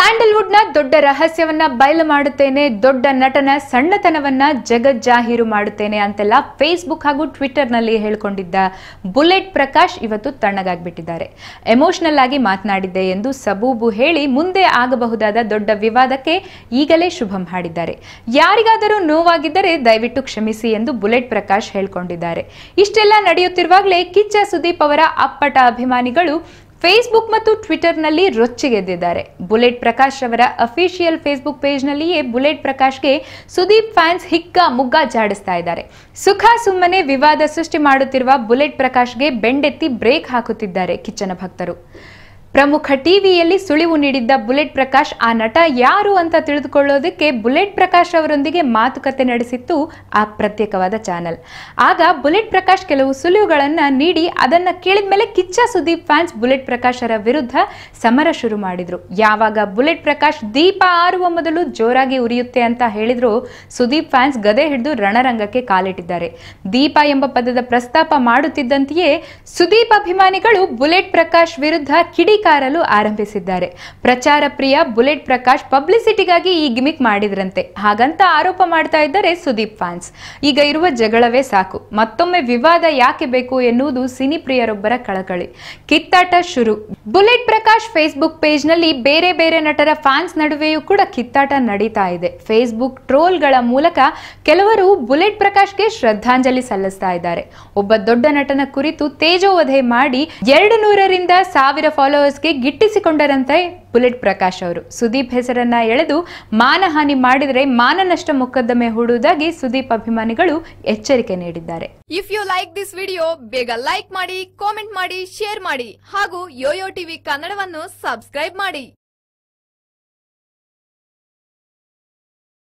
ಸ್ಯಾಂಡಲ್ವುಡ್ನ ದೊಡ್ಡ ರಹಸ್ಯವನ್ನ ಬಯಲು ಮಾಡುತ್ತೇನೆ, ದೊಡ್ಡ ನಟನ ಸಣ್ಣತನವನ್ನ ಜಗಜ್ಜಾಹೀರು ಮಾಡುತ್ತೇನೆ ಅಂತೆಲ್ಲ ಫೇಸ್ಬುಕ್ ಹಾಗೂ ಟ್ವಿಟರ್ನಲ್ಲಿ ಹೇಳ್ಕೊಂಡಿದ್ದ ಬುಲೆಟ್ ಪ್ರಕಾಶ್ ಇವತ್ತು ತಣ್ಣಗಾಗ್ಬಿಟ್ಟಿದ್ದಾರೆ. ಎಮೋಷನಲ್ ಆಗಿ ಮಾತನಾಡಿದ್ದೆ ಎಂದು ಸಬೂಬು ಹೇಳಿ ಮುಂದೆ ಆಗಬಹುದಾದ ದೊಡ್ಡ ವಿವಾದಕ್ಕೆ ಈಗಲೇ ಶುಭಂ ಹಾಡಿದ್ದಾರೆ. ಯಾರಿಗಾದರೂ ನೋವಾಗಿದ್ದರೆ ದಯವಿಟ್ಟು ಕ್ಷಮಿಸಿ ಎಂದು ಬುಲೆಟ್ ಪ್ರಕಾಶ್ ಹೇಳ್ಕೊಂಡಿದ್ದಾರೆ. ಇಷ್ಟೆಲ್ಲ ನಡೆಯುತ್ತಿರುವಾಗಲೇ ಕಿಚ್ಚ ಸುದೀಪ್ ಅವರ ಅಪ್ಪಟ ಅಭಿಮಾನಿಗಳು ಫೇಸ್ಬುಕ್ ಮತ್ತು ಟ್ವಿಟರ್ನಲ್ಲಿ ರೊಚ್ಚಿಗೆದ್ದಿದ್ದಾರೆ ಬುಲೆಟ್ ಪ್ರಕಾಶ್ ಅವರ ಅಫಿಷಿಯಲ್ ಫೇಸ್ಬುಕ್ ಪೇಜ್ನಲ್ಲಿಯೇ ಬುಲೆಟ್ ಪ್ರಕಾಶ್ಗೆ ಸುದೀಪ್ ಫ್ಯಾನ್ಸ್ ಹಿಕ್ಕ ಮುಗ್ಗ ಜಾಡಿಸ್ತಾ ಇದ್ದಾರೆ. ಸುಖ ಸುಮ್ಮನೆ ವಿವಾದ ಸೃಷ್ಟಿ ಮಾಡುತ್ತಿರುವ ಬುಲೆಟ್ ಪ್ರಕಾಶ್ಗೆ ಬೆಂಡೆತ್ತಿ ಬ್ರೇಕ್ ಹಾಕುತ್ತಿದ್ದಾರೆ ಕಿಚ್ಚನ ಭಕ್ತರು. ಪ್ರಮುಖ ಟಿವಿಯಲ್ಲಿ ಸುಳಿವು ನೀಡಿದ್ದ ಬುಲೆಟ್ ಪ್ರಕಾಶ್, ಆ ನಟ ಯಾರು ಅಂತ ತಿಳಿದುಕೊಳ್ಳೋದಕ್ಕೆ ಬುಲೆಟ್ ಪ್ರಕಾಶ್ ಅವರೊಂದಿಗೆ ಮಾತುಕತೆ ನಡೆಸಿತ್ತು ಆ ಪ್ರತ್ಯೇಕವಾದ ಚಾನೆಲ್. ಆಗ ಬುಲೆಟ್ ಪ್ರಕಾಶ್ ಕೆಲವು ಸುಳಿವುಗಳನ್ನು ನೀಡಿ ಅದನ್ನ ಕೇಳಿದ ಮೇಲೆ ಕಿಚ್ಚ ಸುದೀಪ್ ಫ್ಯಾನ್ಸ್ ಬುಲೆಟ್ ಪ್ರಕಾಶರ ವಿರುದ್ಧ ಸಮರ ಶುರು ಮಾಡಿದರು. ಯಾವಾಗ ಬುಲೆಟ್ ಪ್ರಕಾಶ್ ದೀಪ ಆರುವ ಮೊದಲು ಜೋರಾಗಿ ಉರಿಯುತ್ತೆ ಅಂತ ಹೇಳಿದ್ರು, ಸುದೀಪ್ ಫ್ಯಾನ್ಸ್ ಗದೆ ಹಿಡಿದು ರಣರಂಗಕ್ಕೆ ಕಾಲಿಟ್ಟಿದ್ದಾರೆ. ದೀಪ ಎಂಬ ಪದದ ಪ್ರಸ್ತಾಪ ಮಾಡುತ್ತಿದ್ದಂತೆಯೇ ಸುದೀಪ್ ಅಭಿಮಾನಿಗಳು ಬುಲೆಟ್ ಪ್ರಕಾಶ್ ವಿರುದ್ಧ ಕಿಡಿಕಾರಲು ಆರಂಭಿಸಿದ್ದಾರೆ. ಪ್ರಚಾರ ಪ್ರಿಯ ಬುಲೆಟ್ ಪ್ರಕಾಶ್ ಪಬ್ಲಿಸಿಟಿಗಾಗಿ ಈ ಗಿಮಿಕ್ ಮಾಡಿದ್ರಂತೆ. ಹಾಗಂತ ಆರೋಪ ಮಾಡ್ತಾ ಇದ್ದಾರೆ ಸುದೀಪ್ ಫ್ಯಾನ್ಸ್. ಈಗ ಇರುವ ಜಗಳವೇ ಸಾಕು. ಮತ್ತೊಮ್ಮೆ ವಿವಾದ ಯಾಕೆ ಬೇಕು ಎನ್ನುವುದು ಸಿನಿ ಪ್ರಿಯರೊಬ್ಬರ ಕಳಕಳಿ. ಕಿತ್ತಾಟ ಶುರು. ಬುಲೆಟ್ ಪ್ರಕಾಶ್ ಫೇಸ್ಬುಕ್ ಪೇಜ್ನಲ್ಲಿ ಬೇರೆ ಬೇರೆ ನಟರ ಫ್ಯಾನ್ಸ್ ನಡುವೆಯೂ ಕೂಡ ಕಿತ್ತಾಟ ನಡೀತಾ ಇದೆ. ಫೇಸ್ಬುಕ್ ಟ್ರೋಲ್ಗಳ ಮೂಲಕ ಕೆಲವರು ಬುಲೆಟ್ ಪ್ರಕಾಶ್ಗೆ ಶ್ರದ್ಧಾಂಜಲಿ ಸಲ್ಲಿಸ್ತಾ ಇದ್ದಾರೆ. ಒಬ್ಬ ದೊಡ್ಡ ನಟನ ಕುರಿತು ತೇಜೋವಧೆ ಮಾಡಿ ಎರಡು ನೂರರಿಂದ ಸಾವಿರ ಫಾಲೋವರ್ಸ್ಗೆ ಗಿಟ್ಟಿಸಿಕೊಂಡರಂತೆ ಬುಲೆಟ್ ಪ್ರಕಾಶ್ ಅವರು. ಸುದೀಪ್ ಹೆಸರನ್ನ ಎಳೆದು ಮಾನಹಾನಿ ಮಾಡಿದರೆ ಮಾನನಷ್ಟ ಮೊಕದ್ದಮೆ ಹೂಡುವುದಾಗಿ ಸುದೀಪ್ ಅಭಿಮಾನಿಗಳು ಎಚ್ಚರಿಕೆ ನೀಡಿದ್ದಾರೆ. If you like this video ಬೇಗ ಲೈಕ್ ಮಾಡಿ ಕಾಮೆಂಟ್ ಮಾಡಿ ಶೇರ್ ಮಾಡಿ ಹಾಗೂ ಯೋಯೋ ಟಿವಿ ಕನ್ನಡವನ್ನು ಸಬ್ಸ್ಕ್ರೈಬ್ ಮಾಡಿ.